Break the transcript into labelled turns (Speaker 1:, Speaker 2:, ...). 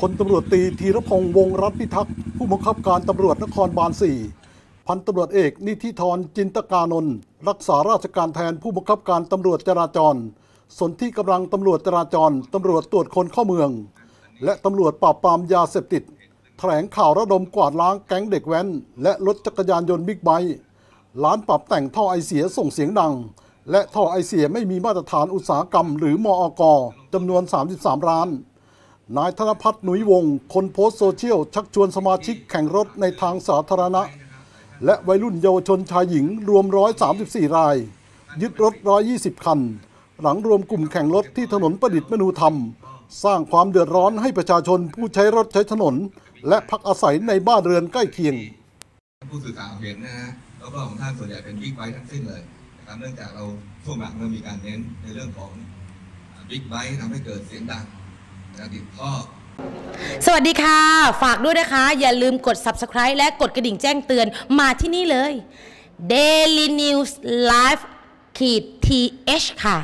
Speaker 1: พลตำรวจตีธีรพงษ์วงรัตน์พิทักษ์ผู้บังคับการตำรวจนครบาล 4 พันตำรวจเอกนิธิธรจินตกานนท์รักษาราชการแทนผู้บังคับการตำรวจจราจร สนที่กำลังตำรวจจราจรตำรวจตรวจคนเข้าเมือง และตำรวจปราบปรามยาเสพติดแถลงข่าวระดมกวาดล้างแก๊งเด็กแว้น และรถจักรยานยนต์บิ๊กไบค์ร้านปรับแต่งท่อไอเสียส่งเสียงดัง และท่อไอเสียไม่มีมาตรฐานอุตสาหกรรม หรือมอกจำนวน 33 ร้าน นายธนพัฒน์หนุยวง คนโพสต์โซเชียล ชักชวนสมาชิกแข่งรถในทางสาธารณะ และวัยรุ่นเยาวชนชายหญิงรวม 134 ราย ยึดรถ 120 คัน หลังรวมกลุ่มแข่งรถที่ถนนประดิษฐ์มนูธรรม สร้างความเดือดร้อนให้ประชาชนผู้ใช้รถใช้ถนน และพักอาศัยในบ้านเรือนใกล้เคียง
Speaker 2: ผู้สื่อข่าวเห็นนะฮะแล้วก็ของท่านส่วนใหญ่เป็นบิ๊กไบค์ทั้งสิ้นเลย นะครับเนื่องจากเราช่วงหลังเรามีการเน้นในเรื่องของบิ๊กไบค์ทำให้เกิดเสียงดังนะครับติดท่อ
Speaker 3: สวัสดีค่ะ ฝากด้วยนะคะ อย่าลืมกด subscribe และกดกระดิ่งแจ้งเตือนมาที่นี่เลย Daily News Live ขีด th ค่ะ